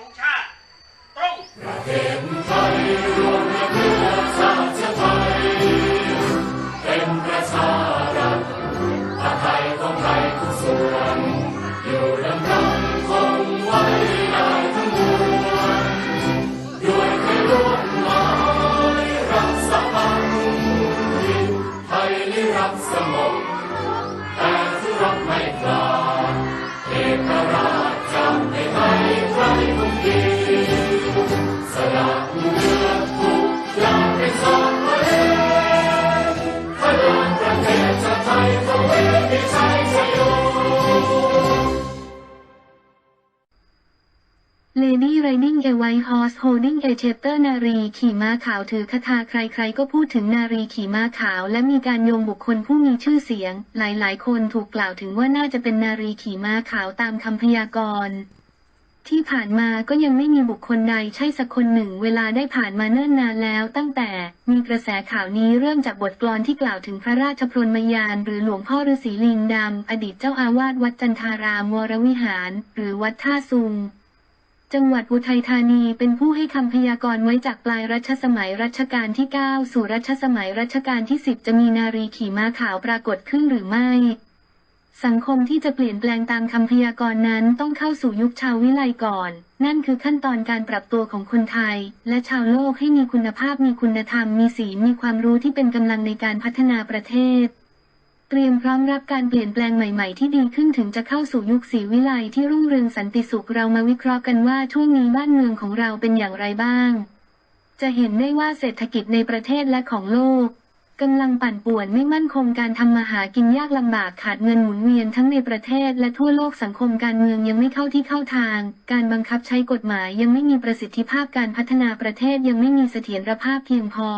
ธงชาติ ตรงเป็นประชารัฐชาติไทยของไทยทุกส่วนอยู่ดำรงคงไว้ได้ทั้งมวลด้วยใครร่วมมายรักษาพันธิตไทยนิรักสงบแ Lady Riding a White Horse Holding a Scepter นารีขี่ม้าขาวถือคาถาใครๆ ก็พูดถึงนารีขี่ม้าขาว และมีการโยงบุคคลผู้มีชื่อเสียง หลายๆ คนถูกกล่าวถึงว่าน่าจะเป็นนารีขี่ม้าขาวตามคำพยากรณ์ที่ผ่านมาก็ยังไม่มีบุคคลใดใช่สักคนหนึ่งเวลาได้ผ่านมาเนิ่นนานแล้วตั้งแต่มีกระแสข่าวนี้เริ่มจากบทกลอนที่กล่าวถึงพระราชพรหมยาน หรือหลวงพ่อฤาษีลิงดำอดีตเจ้าอาวาสวัดจันทารามวรวิหาร หรือวัดท่าซุง จังหวัดอุทัยธานีเป็นผู้ให้คำพยากรณ์ไว้จากปลายรัชสมัยรัชกาลที่ 9 สู่รัชสมัยรัชกาลที่ 10 จะมีนารีขี่ม้าขาวปรากฏขึ้นหรือไม่ สังคมที่จะเปลี่ยนแปลงตามคำพยากรณ์นั้นต้องเข้าสู่ยุคชาววิไลก่อน นั่นคือขั้นตอนการปรับตัวของคนไทย และชาวโลกให้มีคุณภาพมีคุณธรรมมีศีลมีความรู้ที่เป็นกำลังในการพัฒนาประเทศ เตรียมพร้อมรับการเปลี่ยนแปลงใหม่ ๆ ที่ดีขึ้นถึงจะเข้าสู่ยุคศรีวิไลที่รุ่งเรืองสันติสุขเรามาวิเคราะห์กันว่าช่วงนี้บ้านเมืองของเราเป็นอย่างไรบ้าง จะเห็นได้ว่าเศรษฐกิจในประเทศและของโลกกำลังปั่นป่วนไม่มั่นคงการทำมาหากินยากลำบากขาดเงินหมุนเวียนทั้งในประเทศและทั่วโลกสังคมการเมืองยังไม่เข้าที่เข้าทาง การบังคับใช้กฎหมายยังไม่มีประสิทธิภาพการพัฒนาประเทศยังไม่มีเสถียรภาพเพียงพอ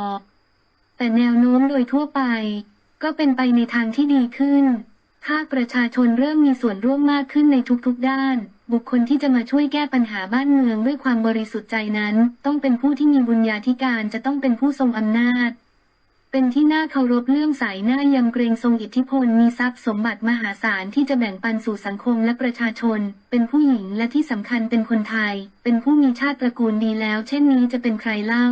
แต่แนวโน้มโดยทั่วไป ก็เป็นไปในทางที่ดีขึ้น ภาคประชาชนเริ่มมีส่วนร่วมมากขึ้นในทุกๆด้าน บุคคลที่จะมาช่วยแก้ปัญหาบ้านเมืองด้วยความบริสุทธิ์ใจนั้น ต้องเป็นผู้ที่มีบุญญาธิการจะต้องเป็นผู้ทรงอำนาจ เป็นที่น่าเคารพเลื่อมใสน่ายำเกรงทรงอิทธิพลมีทรัพย์สมบัติมหาศาลที่จะแบ่งปันสู่สังคมและประชาชน เป็นผู้หญิงและที่สำคัญเป็นคนไทย เป็นผู้มีชาติตระกูลดีแล้ว เช่นนี้จะเป็นใครเล่า